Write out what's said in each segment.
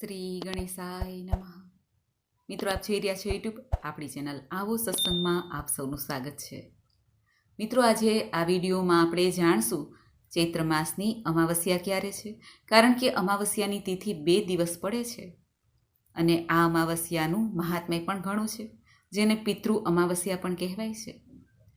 શ્રી ગણેશાય નમઃ. મિત્રો, આપ જોઈ રહ્યા છો યુટ્યુબ આપણી ચેનલ આવો સત્સંગમાં આપ સૌનું સ્વાગત છે. મિત્રો, આજે આ વિડીયોમાં આપણે જાણશું ચૈત્ર માસની અમાવસ્યા ક્યારે છે, કારણ કે અમાવસ્યાની તિથિ બે દિવસ પડે છે અને આ અમાવસ્યાનું મહાત્મ્ય પણ ઘણું છે, જેને પિતૃ અમાવસ્યા પણ કહેવાય છે.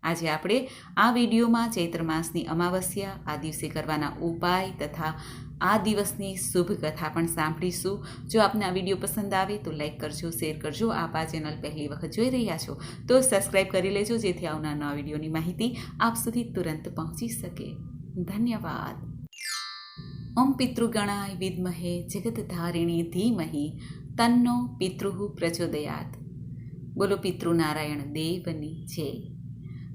આજે આપણે આ વિડીયોમાં ચૈત્ર માસની અમાવસ્યા, આ દિવસે કરવાના ઉપાય તથા આ દિવસની શુભ કથા પણ સાંભળીશું. જો આપને આ વીડિયો પસંદ આવે તો લાઈક કરજો, શેર કરજો, આપ આ ચેનલ પહેલી વખત જોઈ રહ્યા છો તો સબસ્ક્રાઈબ કરી લેજો જેથી આવનાર નવા વિડીયોની માહિતી આપ સુધી તુરંત પહોંચી શકે. ધન્યવાદ. ઓમ પિતૃગણાય વિદ્મહે જગતધારિણી ધીમહી તન્નો પિતૃ પ્રચોદયાત. બોલો પિતૃનારાયણ દેવની જય.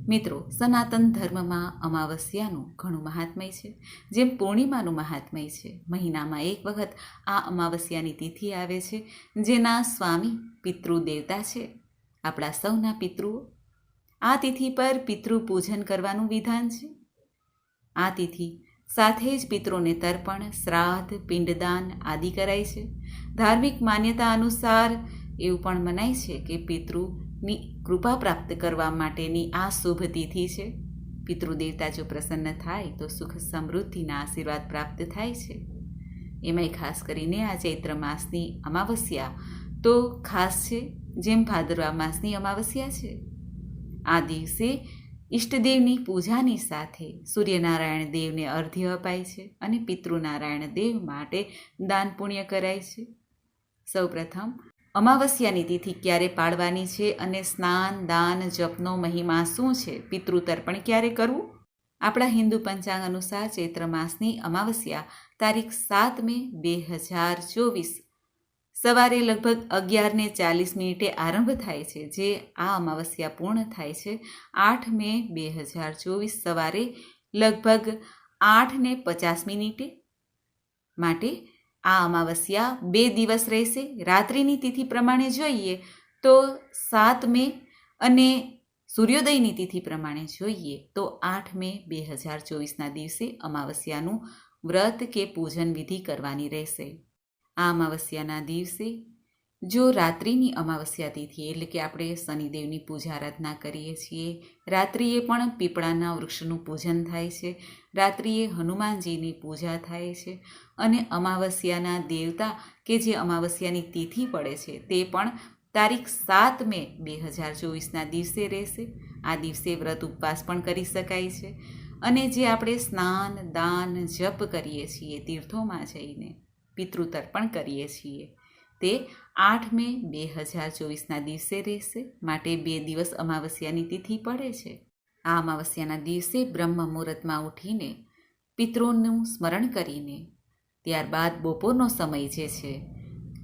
મિત્રો, સનાતન ધર્મમાં અમાવસ્યાનું ઘણું મહાત્મય છે. જેમ પૂર્ણિમાનું મહાત્મય છે, મહિનામાં એક વખત આ અમાવસ્યાની તિથિ આવે છે, જેના સ્વામી પિતૃ દેવતા છે, આપણા સૌના પિતૃઓ. આ તિથિ પર પિતૃ પૂજન કરવાનું વિધાન છે. આ તિથિ સાથે જ પિતૃને તર્પણ, શ્રાદ્ધ, પિંડદાન આદિ કરાય છે. ધાર્મિક માન્યતા અનુસાર એવું પણ મનાય છે કે પિતૃની કૃપા પ્રાપ્ત કરવા માટેની આ શુભ તિથિ છે. પિતૃદેવતા જો પ્રસન્ન થાય તો સુખ સમૃદ્ધિના આશીર્વાદ પ્રાપ્ત થાય છે. એમાંય ખાસ કરીને આ ચૈત્ર માસની અમાવસ્યા તો ખાસ છે, જેમ ભાદરવા માસની અમાવસ્યા છે. આ દિવસે ઈષ્ટદેવની પૂજાની સાથે સૂર્યનારાયણ દેવને અર્ધ્ય અપાય છે અને પિતૃનારાયણ દેવ માટે દાન પુણ્ય કરાય છે. સૌપ્રથમ અમાવસ્યાની તિથિ ક્યારે પાડવાની છે અને સ્નાન, દાન, જપનો મહિમા શું છે? પિતૃતર્પણ ક્યારે કરવું? આપણા હિન્દુ પંચાંગ અનુસાર ચૈત્ર માસની અમાવસ્યા તારીખ સાત મે બે હજાર ચોવીસ. સવારે લગભગ અગિયારને ચાલીસ મિનિટે આરંભ થાય છે, જે આ અમાવસ્યા પૂર્ણ થાય છે આઠ મે બે હજાર ચોવીસ સવારે લગભગ આઠને પચાસ મિનિટે. માટે આ અમાવસ્યા બે દિવસ રહેશે. રાત્રિની તિથિ પ્રમાણે જોઈએ તો સાત મે અને સૂર્યોદયની તિથિ પ્રમાણે જોઈએ તો આઠ મે બે હજાર ચોવીસના દિવસે અમાવસ્યાનું વ્રત કે પૂજન વિધિ કરવાની રહેશે. આ અમાવસ્યાના દિવસે જો રાત્રિની અમાવસ્યા તિથિ એટલે કે આપણે શનિદેવની પૂજા આરાધના કરીએ છીએ, રાત્રિએ પણ પીપળાના વૃક્ષનું પૂજન થાય છે, રાત્રિએ હનુમાનજીની પૂજા થાય છે અને અમાવસ્યાના દેવતા કે જે અમાવસ્યાની તિથિ પડે છે તે પણ તારીખ સાત મે બે હજાર ચોવીસના દિવસે રહેશે. આ દિવસે વ્રત ઉપવાસ પણ કરી શકાય છે અને જે આપણે સ્નાન, દાન, જપ કરીએ છીએ, તીર્થોમાં જઈને પિતૃતર્પણ કરીએ છીએ. તે આઠ મે બે હજાર ચોવીસના દિવસે રહેશે. માટે બે દિવસ અમાવસ્યાની તિથિ પડે છે. આ અમાવસ્યાના દિવસે બ્રહ્મ મુહૂર્તમાં ઉઠીને પિતૃનું સ્મરણ કરીને ત્યારબાદ બપોરનો સમય જે છે,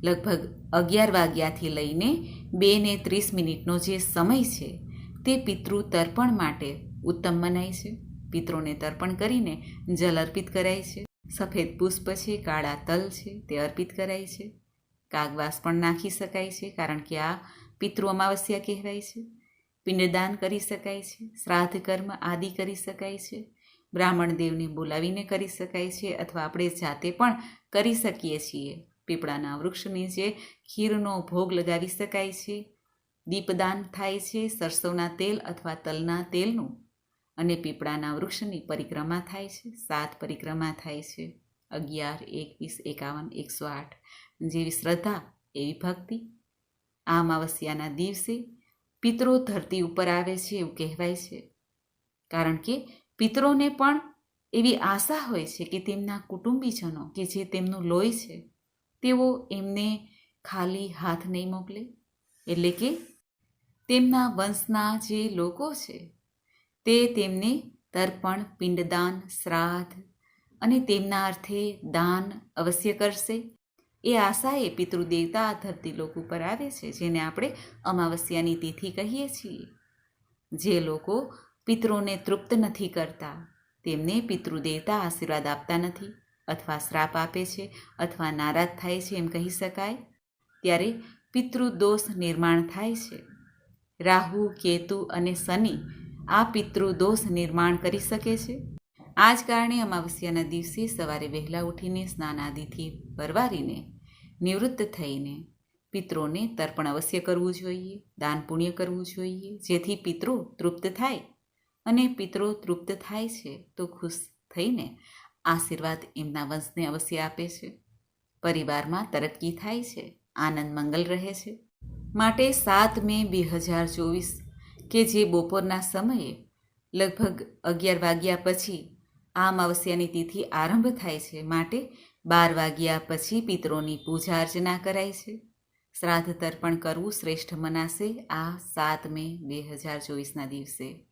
લગભગ અગિયાર વાગ્યાથી લઈને બે ને ત્રીસ મિનિટનો જે સમય છે, તે પિતૃ તર્પણ માટે ઉત્તમ મનાય છે. પિતૃને તર્પણ કરીને જલ અર્પિત કરાય છે. સફેદ પુષ્પ છે, કાળા તલ છે, તે અર્પિત કરાય છે. કાગવાસ પણ નાખી શકાય છે, કારણ કે આ પિતૃ અમાવસ્યા કહેવાય છે. પિંડદાન કરી શકાય છે, શ્રાદ્ધ કર્મ આદિ કરી શકાય છે, બ્રાહ્મણ દેવને બોલાવીને કરી શકાય છે, અથવા આપણે જાતે પણ કરી શકીએ છીએ. પીપળાના વૃક્ષની જે ખીરનો ભોગ લગાવી શકાય છે, દીપદાન થાય છે, સરસવના તેલ અથવા તલના તેલનું. અને પીપળાના વૃક્ષની પરિક્રમા થાય છે, સાત પરિક્રમા થાય છે. અગિયાર, એકવીસ, એકાવન, એકસો આઠ. જેવી શ્રદ્ધા, એવી ભક્તિ. આ અમાવસ્યાના દિવસે પિતરો ધરતી ઉપર આવે છે એવું કહેવાય છે. કારણ કે પિતરોને પણ એવી આશા હોય છે કે તેમના કુટુંબીજનો કે જે તેમનું લોહી છે, તેઓ એમને ખાલી હાથ નહીં મોકલે. એટલે કે તેમના વંશના જે લોકો છે, તે તેમને તર્પણ, પિંડદાન, શ્રાદ્ધ અને તેમના અર્થે દાન અવશ્ય કરશે. એ આશાએ પિતૃદેવતા આ ધરતી લોક ઉપર આવે છે, જેને આપણે અમાવસ્યાની તિથિ કહીએ છીએ. જે લોકો પિતૃને તૃપ્ત નથી કરતા, તેમને પિતૃદેવતા આશીર્વાદ આપતા નથી અથવા શ્રાપ આપે છે અથવા નારાજ થાય છે એમ કહી શકાય. ત્યારે પિતૃદોષ નિર્માણ થાય છે. રાહુ, કેતુ અને શનિ આ પિતૃદોષ નિર્માણ કરી શકે છે. આ જ કારણે અમાવસ્યાના દિવસે સવારે વહેલા ઉઠીને સ્નાન આદિથી પરવારીને, નિવૃત્ત થઈને પિતૃને તર્પણ અવશ્ય કરવું જોઈએ, દાન પુણ્ય કરવું જોઈએ, જેથી પિતૃ તૃપ્ત થાય અને પિતૃ તૃપ્ત થાય છે તો ખુશ થઈને આશીર્વાદ એમના વંશને અવશ્ય આપે છે. પરિવારમાં તરક્કી થાય છે, આનંદ મંગલ રહે છે. માટે સાત મે બે હજાર ચોવીસ, કે જે બપોરના સમયે લગભગ અગિયાર વાગ્યા પછી અમાવસ્યાની તિથિ આરંભ થાય છે માટે બાર વાગ્યા પછી પિતરોની પૂજા અર્ચના કરાય છે. શ્રાદ્ધ તર્પણ કરવું શ્રેષ્ઠ મનાશે આ સાત મે બે હજાર ચોવીસના દિવસે.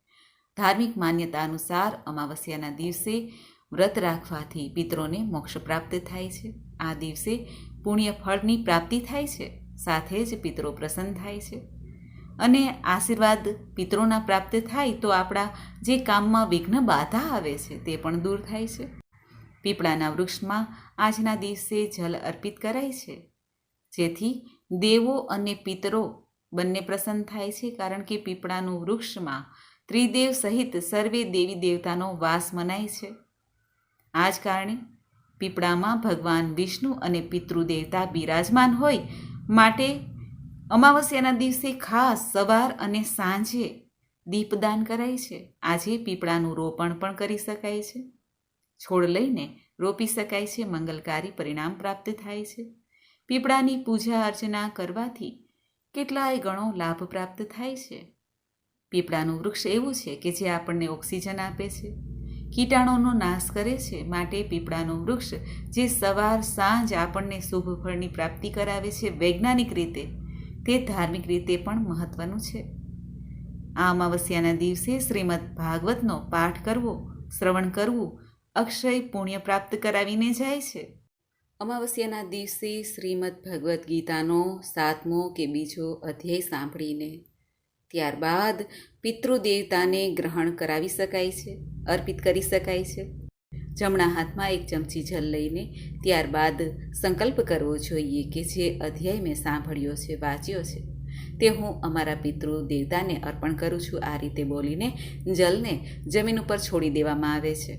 ધાર્મિક માન્યતા અનુસાર અમાવસ્યાના દિવસે વ્રત રાખવાથી પિતરોને મોક્ષ પ્રાપ્ત થાય છે. આ દિવસે પુણ્ય ફળની પ્રાપ્તિ થાય છે. સાથે જ પિતરો પ્રસન્ન થાય છે. અને આશીર્વાદ પિત્રોના પ્રાપ્ત થાય તો આપણા જે કામમાં વિઘ્ન બાધા આવે છે તે પણ દૂર થાય છે. પીપળાના વૃક્ષમાં આજના દિવસે જલ અર્પિત કરાય છે. જેથી દેવો અને પિતરો બંને પ્રસન્ન થાય છે કારણ કે પીપળાનું વૃક્ષમાં ત્રિદેવ સહિત સર્વે દેવી દેવતાનો વાસ મનાય છે. આ જ કારણે પીપળામાં ભગવાન વિષ્ણુ અને પિતૃદેવતા બિરાજમાન હોય માટે અમાવસ્યાના દિવસે ખાસ સવાર અને સાંજે દીપદાન કરાય છે. આજે પીપળાનું રોપણ પણ કરી શકાય છે. છોડ લઈને રોપી શકાય છે. મંગલકારી પરિણામ પ્રાપ્ત થાય છે. પીપળાની પૂજા અર્ચના કરવાથી કેટલાય ગણો લાભ પ્રાપ્ત થાય છે. પીપળાનું વૃક્ષ એવું છે કે જે આપણને ઓક્સિજન આપે છે. કીટાણુનો નાશ કરે છે માટે પીપળાનું વૃક્ષ જે સવાર સાંજ આપણને શુભ ફળની પ્રાપ્તિ કરાવે છે. વૈજ્ઞાનિક રીતે તે ધાર્મિક રીતે પણ મહત્વનું છે. આ અમાવસ્યાના દિવસે શ્રીમદ ભાગવતનો પાઠ કરવો, શ્રવણ કરવું, અક્ષય પુણ્ય પ્રાપ્ત કરાવીને જાય છે. અમાવસ્યાના દિવસે શ્રીમદ ભગવદ્ ગીતાનો સાતમો કે બીજો અધ્યાય સાંભળીને ત્યારબાદ પિતૃદેવતાને ગ્રહણ કરાવી શકાય છે, અર્પિત કરી શકાય છે. જમણા હાથમાં એક ચમચી જલ લઈને ત્યારબાદ સંકલ્પ કરવો જોઈએ કે જે અધ્યાય મેં સાંભળ્યો છે, વાંચ્યો છે. તે હું અમારા પિતૃ દેવતાને અર્પણ કરું છું. આ રીતે બોલીને જલને જમીન ઉપર છોડી દેવામાં આવે છે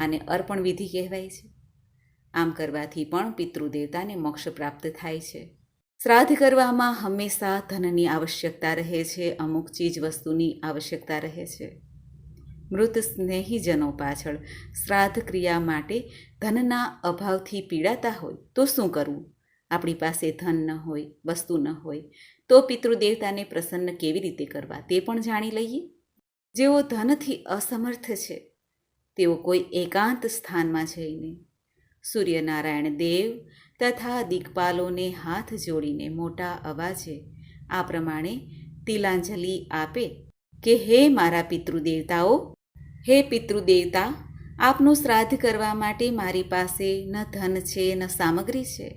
આને અર્પણ વિધિ કહેવાય છે. આમ કરવાથી પણ પિતૃ દેવતાને મોક્ષ પ્રાપ્ત થાય છે. શ્રાદ્ધ કરવામાં હંમેશા ધનની આવશ્યકતા રહે છે. અમુક ચીજ વસ્તુની આવશ્યકતા રહે છે. મૃત સ્નેહીજનો પાછળ શ્રાદ્ધ ક્રિયા માટે ધનના અભાવથી પીડાતા હોય તો શું કરવું? આપણી પાસે ધન ન હોય, વસ્તુ ન હોય, તો પિતૃદેવતાને પ્રસન્ન કેવી રીતે કરવા તે પણ જાણી લઈએ? જેઓ ધનથી અસમર્થ છે, તેઓ કોઈ એકાંત સ્થાનમાં જઈને સૂર્યનારાયણ દેવ તથા દિગ્પાલોને હાથ જોડીને મોટા અવાજે આ પ્રમાણે તિલાંજલિ આપે કે, હે મારા પિતૃદેવતાઓ હે પિતૃદેવતા, આપનું શ્રાદ્ધ કરવા માટે મારી પાસે ન ધન છે, ન સામગ્રી છે.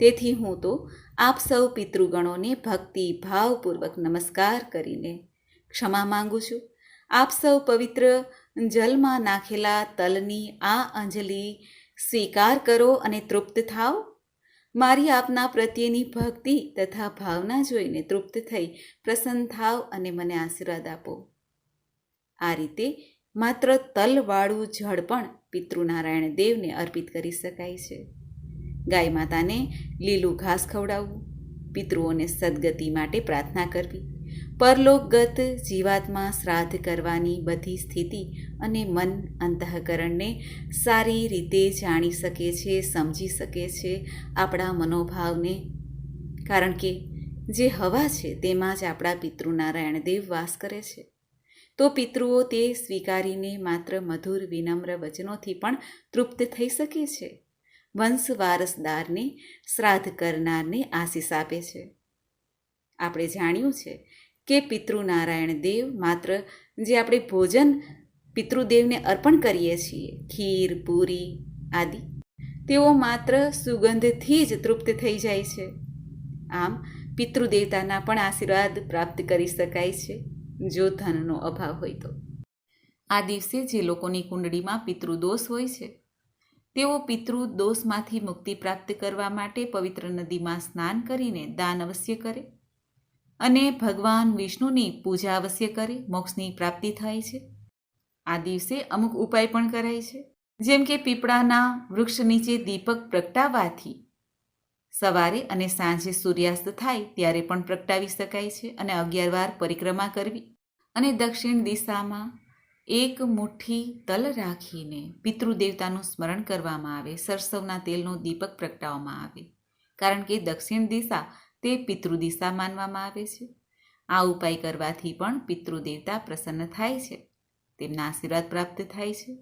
તેથી હું તો આપ સૌ પિતૃગણોને ભક્તિ ભાવપૂર્વક નમસ્કાર કરીને ક્ષમા માંગુ છું. આપ સૌ પવિત્ર જલમાં નાખેલા તલની આ અંજલિ સ્વીકાર કરો અને તૃપ્ત થાઓ. મારી આપના પ્રત્યેની ભક્તિ તથા ભાવના જોઈને તૃપ્ત થઈ પ્રસન્ન થાવ અને મને આશીર્વાદ આપો. આ રીતે માત્ર તલવાળું જળ પણ પિતૃનારાયણ દેવને અર્પિત કરી શકાય છે. ગાય માતાને લીલું ઘાસ ખવડાવવું, પિતૃઓને સદગતિ માટે પ્રાર્થના કરવી, પરલોકગત જીવાત્મા શ્રાદ્ધ કરવાની બધી સ્થિતિ અને મન અંતઃકરણને સારી રીતે જાણી શકે છે, સમજી શકે છે આપણા મનોભાવને. કારણ કે જે હવા છે તેમાં જ આપણા પિતૃનારાયણ દેવ વાસ કરે છે. તો પિતૃઓ તે સ્વીકારીને માત્ર મધુર વિનમ્ર વચનોથી પણ તૃપ્ત થઈ શકે છે. વંશ વારસદારને શ્રાદ્ધ કરનારને આશીષ આપે છે. આપણે જાણ્યું છે કે પિતૃનારાયણ દેવ માત્ર જે આપણે ભોજન પિતૃદેવને અર્પણ કરીએ છીએ, ખીર, પૂરી આદિ, તેઓ માત્ર સુગંધથી જ તૃપ્ત થઈ જાય છે. આમ પિતૃદેવતાના પણ આશીર્વાદ પ્રાપ્ત કરી શકાય છે. જો ધનનો અભાવ હોય તો. આ દિવસે જે લોકોની કુંડળીમાં પિતૃદોષ હોય છે, તેઓ પિતૃદોષમાંથી મુક્તિ પ્રાપ્ત કરવા માટે પવિત્ર નદીમાં સ્નાન કરીને દાન અવશ્ય કરે અને ભગવાન વિષ્ણુની પૂજા અવશ્ય કરે, મોક્ષની પ્રાપ્તિ થાય છે. આ દિવસે અમુક ઉપાય પણ કરાય છે, જેમ કે પીપળાના વૃક્ષ નીચે દીપક પ્રગટાવવાથી સવારે અને સાંજે સૂર્યાસ્ત થાય ત્યારે પણ પ્રગટાવી શકાય છે અને અગિયાર વાર પરિક્રમા કરવી અને દક્ષિણ દિશામાં એક મુઠ્ઠી તલ રાખીને પિતૃદેવતાનું સ્મરણ કરવામાં આવે. સરસવના તેલનો દીપક પ્રગટાવવામાં આવે, કારણ કે દક્ષિણ દિશા તે પિતૃદિશા માનવામાં આવે છે. આ ઉપાય કરવાથી પણ પિતૃદેવતા પ્રસન્ન થાય છે, તેમના આશીર્વાદ પ્રાપ્ત થાય છે.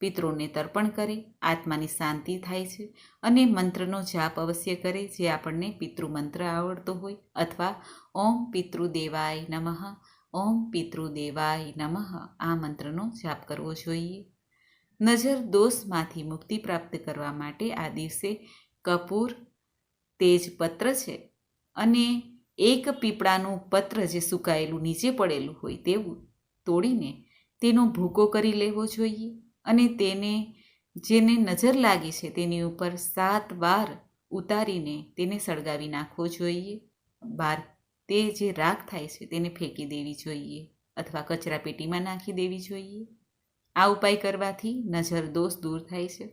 પિતૃને તર્પણ કરે, આત્માની શાંતિ થાય છે અને મંત્રનો જાપ અવશ્ય કરે જે આપણને પિતૃ મંત્ર આવડતો હોય અથવા ઓમ પિતૃદેવાય નમઃ, ઓમ પિતૃદેવાય નમઃ આ મંત્રનો જાપ કરવો જોઈએ. નજર દોષમાંથી મુક્તિ પ્રાપ્ત કરવા માટે આ દિવસે કપૂર તેજપત્ર છે અને એક પીપળાનું પત્ર જે સુકાયેલું નીચે પડેલું હોય તેવું તોડીને તેનો ભૂકો કરી લેવો જોઈએ. અને તેને જેને નજર લાગી છે તેની ઉપર સાત વાર ઉતારીને તેને સળગાવી નાખવો જોઈએ. બાર, તે જે રાખ થાય છે તેને ફેંકી દેવી જોઈએ અથવા કચરા પેટીમાં નાખી દેવી જોઈએ. આ ઉપાય કરવાથી નજર દોષ દૂર થાય છે.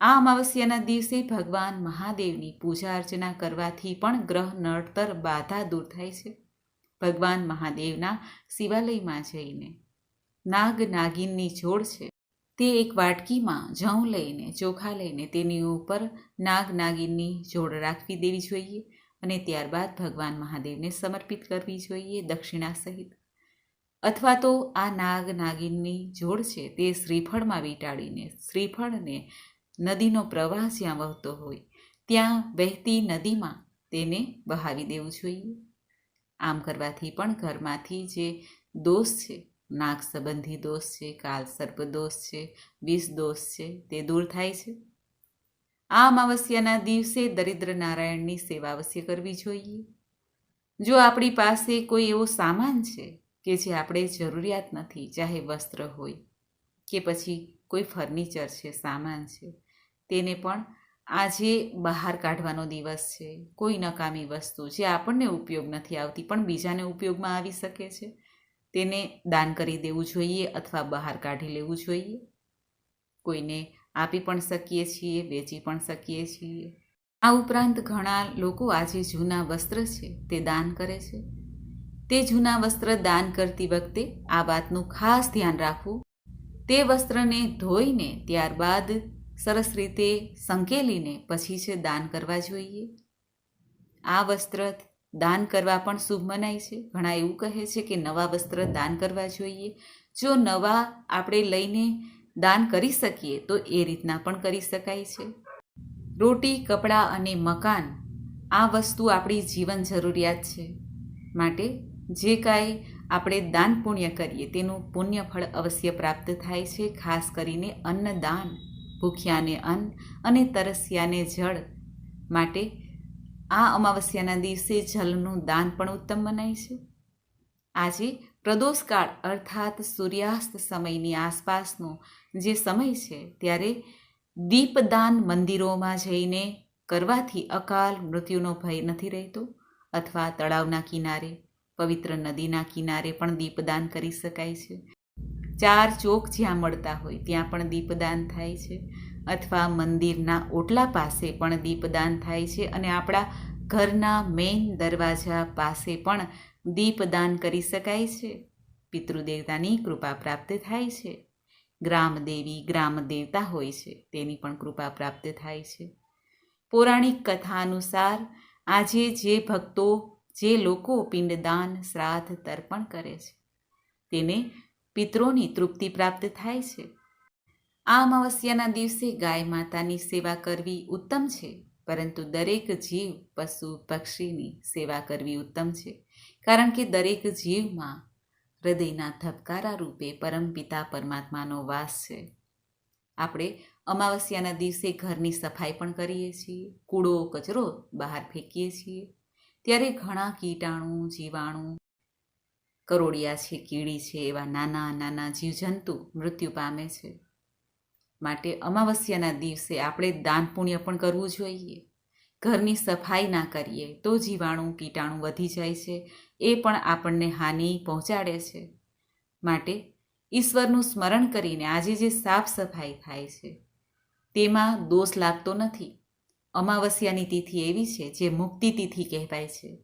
આ અમાવસ્યાના દિવસે ભગવાન મહાદેવની પૂજા અર્ચના કરવાથી પણ ગ્રહ નડતર બાધા દૂર થાય છે. ભગવાન મહાદેવના શિવાલયમાં જઈને નાગ નાગિનની જોડ છે. તે એક વાટકીમાં જઉં લઈને, ચોખા લઈને તેની ઉપર નાગ નાગિનની જોડ રાખવી દેવી જોઈએ અને ત્યારબાદ ભગવાન મહાદેવને સમર્પિત કરવી જોઈએ દક્ષિણા સહિત. અથવા તો આ નાગ નાગિનની જોડ છે તે શ્રીફળમાં વીંટાળીને, શ્રીફળને નદીનો પ્રવાહ જ્યાં વહતો હોય, ત્યાં વહેતી નદીમાં તેને બહાવી દેવું જોઈએ. આમ કરવાથી પણ ઘરમાંથી જે દોષ છે નાગ સંબંધી દોષ છે, કાલ સર્પ દોષ છે, વિષ દોષ છે, તે દૂર થાય છે. આ અમાવસ્યાના દિવસે દરિદ્ર નારાયણની સેવા અવશ્ય કરવી જોઈએ. જો આપણી પાસે કોઈ એવો સામાન છે કે જે આપણે જરૂરિયાત નથી, ચાહે વસ્ત્ર હોય કે પછી કોઈ ફર્નિચર છે, સામાન છે, તેને પણ આજે બહાર કાઢવાનો દિવસ છે. કોઈ નકામી વસ્તુ જે આપણને ઉપયોગ નથી આવતી, પણ બીજાને ઉપયોગમાં આવી શકે છે. તેને દાન કરી દેવું જોઈએ અથવા બહાર કાઢી લેવું જોઈએ. કોઈને આપી પણ શકીએ છીએ, વેચી પણ શકીએ છીએ. આ ઉપરાંત ઘણા લોકો આજે જૂના વસ્ત્ર છે, તે દાન કરે છે. તે જૂના વસ્ત્ર દાન કરતી વખતે આ વાતનું ખાસ ધ્યાન રાખવું. તે વસ્ત્રને ધોઈને ત્યારબાદ સરસ રીતે સંકેલીને પછી છે દાન કરવા જોઈએ. આ વસ્ત્ર દાન કરવા પણ શુભ મનાય છે. ઘણા એવું કહે છે કે નવા વસ્ત્ર દાન કરવા જોઈએ. જો નવા આપણે લઈને દાન કરી શકીએ, તો એ રીતના પણ કરી શકાય છે. રોટી, કપડાં અને મકાન આ વસ્તુ આપણી જીવન જરૂરિયાત છે. માટે જે કાંઈ આપણે દાન પુણ્ય કરીએ, તેનું પુણ્ય ફળ અવશ્ય પ્રાપ્ત થાય છે, ખાસ કરીને અન્નદાન, ભૂખ્યાને અન્ન અને તરસ્યાને જળ. માટે આ અમાવસ્યાના દિવસે જલનું દાન પણ ઉત્તમ મનાય છે. આજે પ્રદોષકાળ અર્થાત સૂર્યાસ્ત સમયની આસપાસનો જે સમય છે ત્યારે દીપદાન મંદિરોમાં જઈને કરવાથી અકાલ મૃત્યુનો ભય નથી રહેતો અથવા તળાવના કિનારે, પવિત્ર નદીના કિનારે પણ દીપદાન કરી શકાય છે. ચાર ચોક જ્યાં મળતા હોય ત્યાં પણ દીપદાન થાય છે. અથવા મંદિરના ઓટલા પાસે પણ દીપદાન થાય છે અને આપણા ઘરના મેઇન દરવાજા પાસે પણ દીપદાન કરી શકાય છે. પિતૃદેવતાની કૃપા પ્રાપ્ત થાય છે. ગ્રામદેવી ગ્રામ દેવતા હોય છે, તેની પણ કૃપા પ્રાપ્ત થાય છે. પૌરાણિક કથા અનુસાર આજે જે ભક્તો, જે લોકો પિંડદાન, શ્રાદ્ધ, તર્પણ કરે છે, તેને પિત્રોની તૃપ્તિ પ્રાપ્ત થાય છે. આ અમાવસ્યાના દિવસે ગાય માતાની સેવા કરવી ઉત્તમ છે, પરંતુ દરેક જીવ પશુ પક્ષીની સેવા કરવી ઉત્તમ છે, કારણ કે દરેક જીવમાં હૃદયના ધબકારા રૂપે પરમપિતા પરમાત્માનો વાસ છે. આપણે અમાવસ્યાના દિવસે ઘરની સફાઈ પણ કરીએ છીએ, કૂડો, કચરો બહાર ફેંકીએ છીએ, ત્યારે ઘણા કીટાણુ, જીવાણુ, કરોડિયા છે, કીડી છે, એવા નાના નાના જીવજંતુ મૃત્યુ પામે છે. માટે અમાવસ્યાના દિવસે આપણે દાન પુણ્ય પણ કરવું જોઈએ. ઘરની સફાઈ ના કરીએ તો જીવાણુ, કીટાણુ વધી જાય છે, એ પણ આપણને હાનિ પહોંચાડે છે. માટે ઈશ્વરનું સ્મરણ કરીને આજે જે સાફ સફાઈ થાય છે, તેમાં દોષ લાગતો નથી. અમાવસ્યાની તિથિ એવી છે જે મુક્તિ તિથિ કહેવાય છે.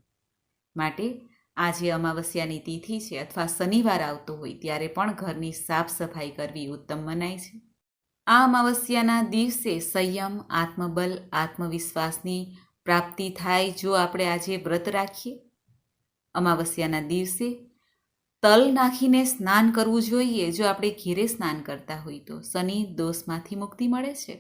માટે આજે અમાવસ્યાની તિથિ છે અથવા શનિવાર આવતો હોય ત્યારે પણ ઘરની સાફ સફાઈ કરવી ઉત્તમ મનાય છે. આ અમાવસ્યાના દિવસે સંયમ, આત્મબલ, આત્મવિશ્વાસની પ્રાપ્તિ થાય જો આપણે આજે વ્રત રાખીએ. અમાવસ્યાના દિવસે તલ નાખીને સ્નાન કરવું જોઈએ જો આપણે ઘેરે સ્નાન કરતા હોય તો. શનિ દોષમાંથી મુક્તિ મળે છે.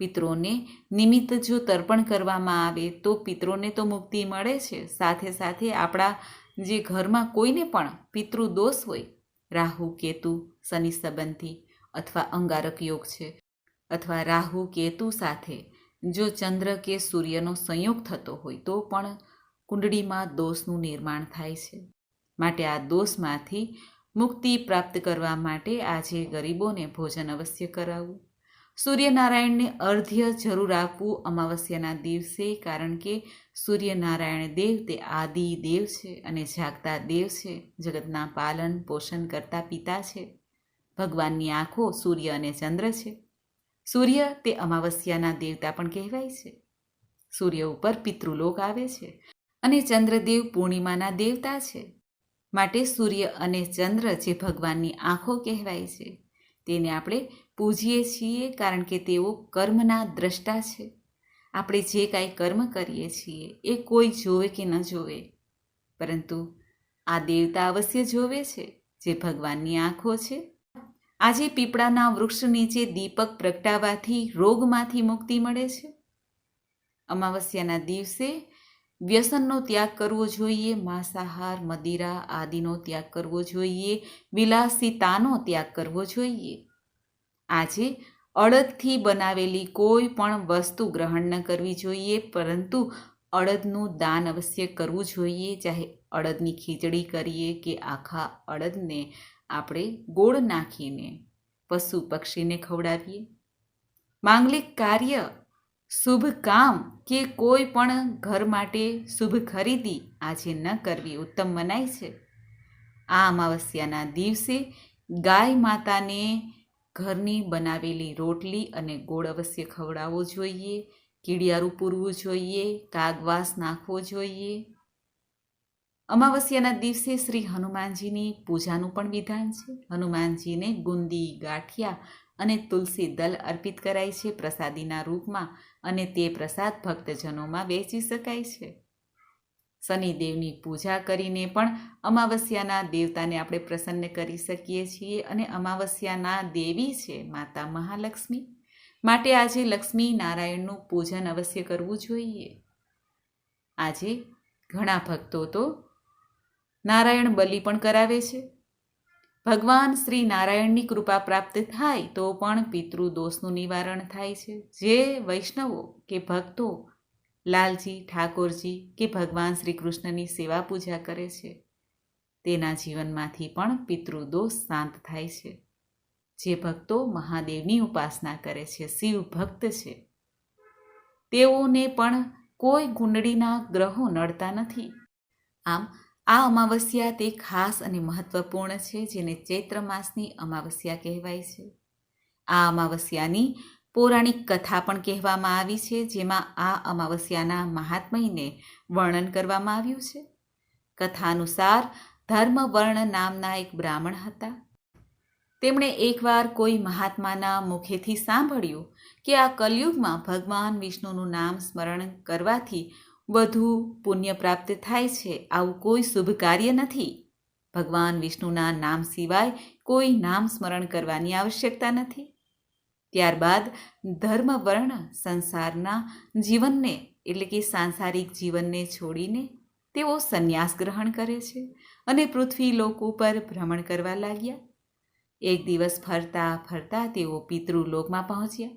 પિત્રોને નિમિત્ત જો તર્પણ કરવામાં આવે તો પિત્રોને તો મુક્તિ મળે છે. સાથે સાથે આપણા જે ઘરમાં કોઈને પણ પિતૃ દોષ હોય, રાહુ, કેતુ, શનિ સંબંધી અથવા અંગારક યોગ છે, અથવા રાહુ કેતુ સાથે. જો ચંદ્ર કે સૂર્યનો સંયોગ થતો હોય, તો પણ કુંડળીમાં દોષનું નિર્માણ થાય છે. માટે આ દોષમાંથી મુક્તિ પ્રાપ્ત કરવા માટે આજે ગરીબોને ભોજન અવશ્ય કરાવવું સૂર્યનારાયણને અર્ધ્ય જરૂર આપવું અમાવસ્યાના દિવસે, કારણ કે સૂર્યનારાયણ દેવ તે આદિ દેવ છે અને જાગતા દેવ છે. જગતના પાલન પોષણ કરતા પિતા છે. ભગવાનની આંખો સૂર્ય અને ચંદ્ર છે. સૂર્ય તે અમાવસ્યાના દેવતા પણ કહેવાય છે. સૂર્ય ઉપર પિતૃલોક આવે છે અને ચંદ્રદેવ પૂર્ણિમાના દેવતા છે. માટે સૂર્ય અને ચંદ્ર જે ભગવાનની આંખો કહેવાય છે, તેને આપણે પૂજીએ છીએ કારણ કે તેઓ કર્મના દ્રષ્ટા છે. આપણે જે કાંઈ કર્મ કરીએ છીએ એ કોઈ જોવે કે ન જોવે. પરંતુ આ દેવતા અવશ્ય જોવે છે જે ભગવાનની આંખો છે. આજે પીપળાના વૃક્ષ નીચે દીપક પ્રગટાવાથી રોગમાંથી મુક્તિ મળે છે. અમાવસ્યાના દિવસે વ્યસનનો ત્યાગ કરવો જોઈએ, માંસાહાર, મદિરા આદિનો ત્યાગ કરવો જોઈએ, વિલાસિતાનો ત્યાગ કરવો જોઈએ. આજે અડદથી બનાવેલી કોઈ પણ વસ્તુ ગ્રહણ ન કરવી જોઈએ, પરંતુ અડદનું દાન અવશ્ય કરવું જોઈએ. ચાહે અડદની ખીચડી કરીએ કે આખા અડદને આપણે ગોળ નાખીને પશુ પક્ષીને ખવડાવીએ. માંગલિક કાર્ય શુભ કામ કે કોઈ પણ ઘર માટે શુભ ખરીદી આજે ન કરવી ઉત્તમ મનાય છે. આ અમાવસ્યાના દિવસે ગાય માતાને ઘરની બનાવેલી રોટલી અને ગોળ અવશ્ય ખવડાવવો જોઈએ, કીડિયારું પૂરવું જોઈએ, કાગવાસ નાખવો જોઈએ. અમાવસ્યાના દિવસે શ્રી હનુમાનજીની પૂજાનું પણ વિધાન છે. હનુમાનજીને ગુંદી, ગાંઠિયા અને તુલસી દલ અર્પિત કરાય છે પ્રસાદીના રૂપમાં અને તે પ્રસાદ ભક્તજનોમાં વેચી શકાય છે. શનિદેવની પૂજા કરીને પણ અમાવસ્યાના દેવતાને આપણે પ્રસન્ન કરી શકીએ છીએ અને અમાવસ્યાના દેવી છે માતા મહાલક્ષ્મી. માટે આજે લક્ષ્મી નારાયણનું પૂજન અવશ્ય કરવું જોઈએ. આજે ઘણા ભક્તો તો નારાયણ બલિ પણ કરાવે છે. ભગવાન શ્રી નારાયણની કૃપા પ્રાપ્ત થાય તો પણ પિતૃદોષનું નિવારણ થાય છે. જે વૈષ્ણવો કે ભક્તો, લાલજી, ઠાકોરજી કે ભગવાન શ્રી કૃષ્ણની સેવા પૂજા કરે છે, તેના જીવનમાંથી પણ પિતૃદોષ શાંત થાય છે. જે ભક્તો મહાદેવની ઉપાસના કરે છે, શિવ ભક્ત છે. તેઓને પણ કોઈ કુંડળીના ગ્રહો નડતા નથી. આમ આ અમાવસ્યા તે ખાસ અને મહત્વપૂર્ણ છે, જેને ચૈત્ર માસની અમાવસ્યા કહેવાય છે. આ અમાવસ્યાની પૌરાણિક કથા પણ કહેવામાં આવી છે, જેમાં આ અમાવસ્યાના મહાત્મયને વર્ણન કરવામાં આવ્યું છે. કથા અનુસાર ધર્મવર્ણ નામના એક બ્રાહ્મણ હતા. તેમણે એકવાર કોઈ મહાત્માના મુખેથી સાંભળ્યું કે આ કલયુગમાં ભગવાન વિષ્ણુનું નામ સ્મરણ કરવાથી વધુ પુણ્ય પ્રાપ્ત થાય છે, આવું કોઈ શુભ કાર્ય નથી. ભગવાન વિષ્ણુના નામ સિવાય કોઈ નામ સ્મરણ કરવાની આવશ્યકતા નથી. ત્યારબાદ ધર્મવર્ણ સંસારના જીવનને, એટલે કે સાંસારિક જીવનને છોડીને તેઓ સંન્યાસ ગ્રહણ કરે છે અને પૃથ્વી લોક ઉપર ભ્રમણ કરવા લાગ્યા. એક દિવસ ફરતા ફરતા તેઓ પિતૃલોકમાં પહોંચ્યા.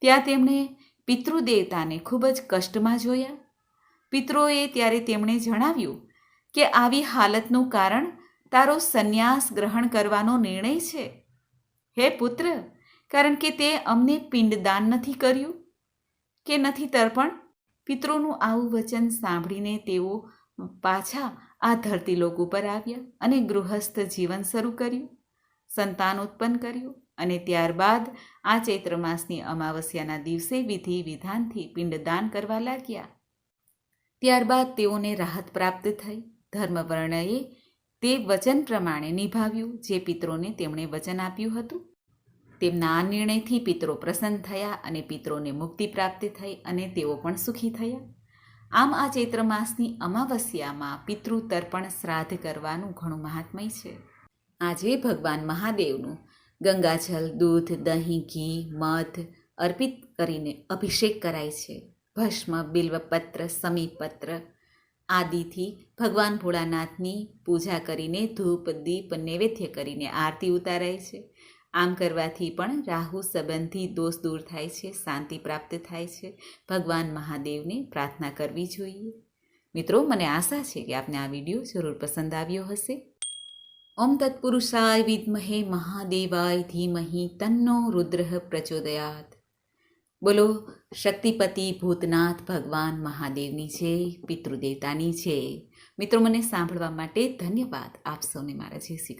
ત્યાં તેમણે પિતૃદેવતાને ખૂબ જ કષ્ટમાં જોયા. પિતરોએ ત્યારે તેમણે જણાવ્યું કે આવી હાલતનું કારણ તારો સંન્યાસ ગ્રહણ કરવાનો નિર્ણય છે. હે પુત્ર, કારણ કે તે અમને પિંડદાન નથી કર્યું? કે નથી તર્પણ? પિત્રોનું આવું વચન સાંભળીને તેઓ પાછા આ ધરતીલોક ઉપર આવ્યા અને ગૃહસ્થ જીવન શરૂ કર્યું, સંતાન ઉત્પન્ન કર્યું અને ત્યારબાદ આ ચૈત્ર માસની અમાવસ્યાના દિવસે વિધિ વિધાનથી પિંડદાન કરવા લાગ્યા. ત્યારબાદ તેઓને રાહત પ્રાપ્ત થઈ. ધર્મવર્ણએ તે વચન પ્રમાણે નિભાવ્યું, જે પિત્રોને તેમણે વચન આપ્યું હતું. તેમના આ નિર્ણયથી પિત્રો પ્રસન્ન થયા અને પિત્રોને મુક્તિ પ્રાપ્ત થઈ અને તેઓ પણ સુખી થયા. આમ આ ચૈત્ર માસની અમાવસ્યામાં પિતૃ તર્પણ શ્રાદ્ધ કરવાનું ઘણું મહાત્મય છે. આજે ભગવાન મહાદેવનું ગંગાજલ, દૂધ, દહીં, ઘી, મધ અર્પિત કરીને અભિષેક કરાય છે. ભસ્મ બિલ્વપત્ર સમીપત્ર આદિથી ભગવાન ભોળાનાથની પૂજા કરીને ધૂપ, દીપ, નૈવેદ્ય કરીને આરતી ઉતારાય છે. આમ કરવાથી પણ રાહુ સંબંધી દોષ દૂર થાય છે, શાંતિ પ્રાપ્ત થાય છે. ભગવાન મહાદેવને પ્રાર્થના કરવી જોઈએ. મિત્રો, મને આશા છે કે આપને આ વીડિયો જરૂર પસંદ આવ્યો હશે. ઓમ તત્પુરુષાય વિદ્મહે મહાદેવાય ધીમહી તન્નો રુદ્ર પ્રચોદયાત. બોલો, શક્તિપતિ ભૂતનાથ ભગવાન મહાદેવની છે, પિતૃદેવતાની છે. મિત્રો, મને સાંભળવા માટે ધન્યવાદ. આપ સૌને મારા જય શ્રી